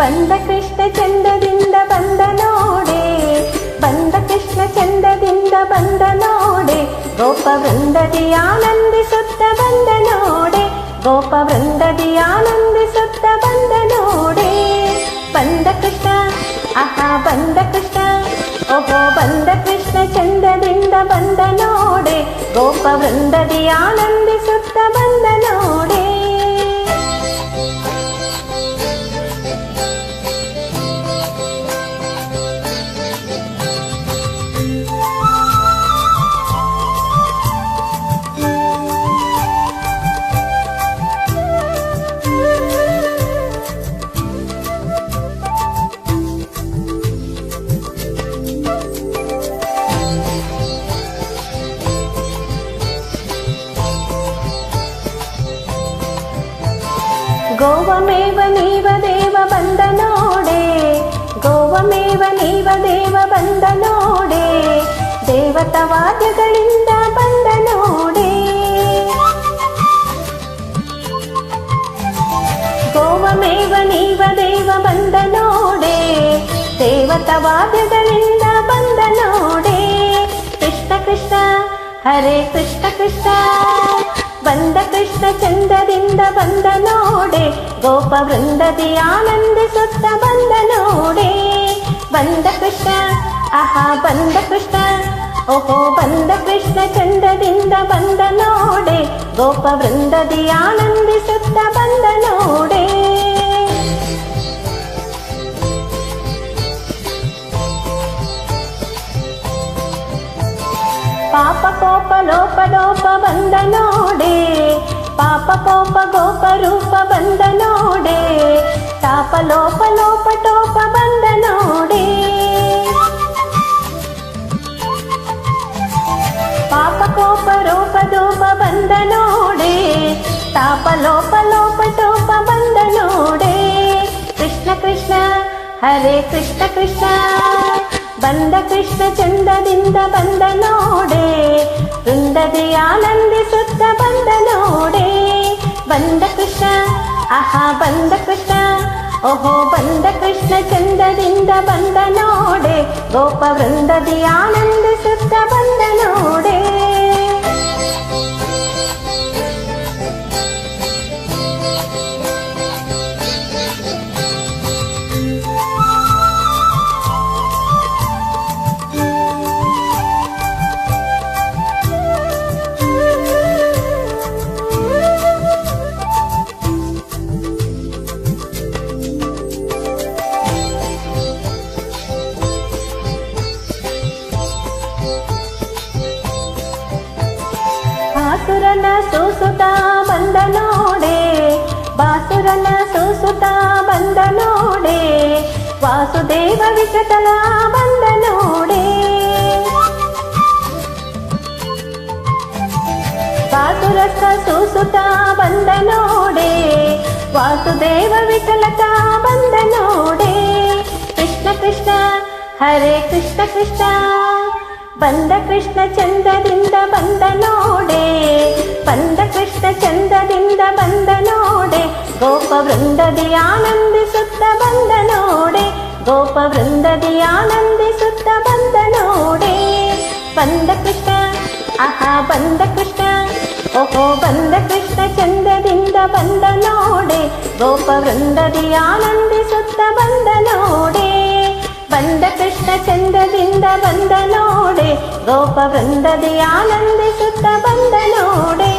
ಬಂದ ಕೃಷ್ಣ ಚಂದದಿಂದ ಬಂದ ನೋಡೆ ಬಂದ ಕೃಷ್ಣ ಚಂದದಿಂದ ಬಂದ ನೋಡೆ ಗೋಪ ವೃಂದದಿ ಆನಂದಿಸುತ್ತ ಬಂದ ನೋಡೆ ಗೋಪ ವೃಂದದಿ ಆನಂದಿಸುತ್ತ ಬಂದ ನೋಡೆ ಬಂದ ಕೃಷ್ಣ ಆಹಾ ಬಂದ ಕೃಷ್ಣ ಓಹೋ ಬಂದ ಕೃಷ್ಣ ಚಂದದಿಂದ ಬಂದ ನೋಡೆ ಗೋಪ ವೃಂದದಿ ಆನಂದಿಸುತ್ತ ಗೋವಮೇವ ನೀವ ದೇವ ಬಂದ ನೋಡೆ ಗೋವಮೇವ ನೀವ ದೇವ ಬಂದ ನೋಡೆ ದೇವತವಾದ್ಯಗಳಿಂದ ಬಂದ ನೋಡೆ ಗೋವಮೇವ ನೀವ ದೇವ ಬಂದ ನೋಡೆ ದೇವತವಾದ್ಯಗಳಿಂದ ಬಂದ ನೋಡೆ ಕೃಷ್ಣ ಕೃಷ್ಣ ಹರೇ ಕೃಷ್ಣ ಕೃಷ್ಣ ಬಂದ ಕೃಷ್ಣ ಚಂದದಿಂದ ಬಂದ ನೋಡೆ ಗೋಪ ವೃಂದದಿ ಆನಂದಿಸುತ್ತ ಬಂದ ನೋಡೆ ಬಂದ ಕೃಷ್ಣ ಆಹಾ ಬಂದ ಕೃಷ್ಣ ಓಹೋ ಬಂದ ಕೃಷ್ಣ ಚಂದದಿಂದ ಬಂದ ನೋಡೆ ಗೋಪ ವೃಂದದಿ ಆನಂದಿಸುತ್ತ ಬಂದ ನೋಡೆ ಪಾಪ ಕೋಪ ಲೋಪ ಲೋಪ ಬಂದ ನೋಡೆ ಪಾಪ ಕೋಪ ಗೋಪ ರೂಪ ಬಂದ ನೋಡೆ ತಾಪ ಲೋಪ ಲೋಪ ಟೋಪ ಬಂದ ನೋಡೆ ಪಾಪ ಕೋಪ ರೂಪ ದೂಪ ಬಂದ ನೋಡೆ ತಾಪ ಲೋಪ ಲೋಪ ಟೋಪ ಬಂದ ನೋಡೆ ಕೃಷ್ಣ ಕೃಷ್ಣ ಹರೇ ಕೃಷ್ಣ ಕೃಷ್ಣ ಬಂದ ಕೃಷ್ಣ ಚಂದದಿಂದ ಬಂದ ನೋಡೆ ವೃಂದದಿ ಆನಂದಿಸುತ್ತ ಬಂದ ನೋಡೆ ಬಂದ ಕೃಷ್ಣ ಆಹಾ ಬಂದ ಕೃಷ್ಣ ಓಹೋ ಬಂದ ಕೃಷ್ಣ ಚಂದದಿಂದ ಬಂದ ನೋಡೆ ಗೋಪ ವೃಂದದಿ ಆನಂದಿಸುತ್ತ ಬಾಸುರನ ಸೂಸುತ ಬಂದ ನೋಡೆ ಬಾಸುರನ ಸೂಸುತ ಬಂದ ನೋಡೆ ವಾಸುದೇವ ವಿಕಟಲ ಬಂದ ನೋಡೆ ಬಾಸುರಸ ಸೂಸುತ ಬಂದ ನೋಡೆ ವಾಸುದೇವ ವಿಠಲತ ಬಂದ ನೋಡೆ ಕೃಷ್ಣ ಕೃಷ್ಣ ಹರೇ ಕೃಷ್ಣ ಕೃಷ್ಣ ಬಂದ ಕೃಷ್ಣ ಚಂದದಿಂದ ಬಂದ ಗೋಪ ವೃಂದದಿ ಆನಂದಿಸುತ್ತ ಬಂದ ನೋಡೆ ಗೋಪ ವೃಂದದಿ ಆನಂದಿಸುತ್ತ ಬಂದ ನೋಡೆ ಬಂದ ಕೃಷ್ಣ ಆಹಾ ಬಂದ ಕೃಷ್ಣ ಓಹೋ ಬಂದ ಕೃಷ್ಣ ಚಂದದಿಂದ ಬಂದ ನೋಡೆ ಗೋಪ ವೃಂದದಿ ಆನಂದಿಸುತ್ತ ಬಂದ ನೋಡೆ ಬಂದ ಕೃಷ್ಣ ಚಂದದಿಂದ ಬಂದ ನೋಡೆ ಗೋಪ ವೃಂದದಿ ಆನಂದಿಸುತ್ತ ಬಂದ ನೋಡೆ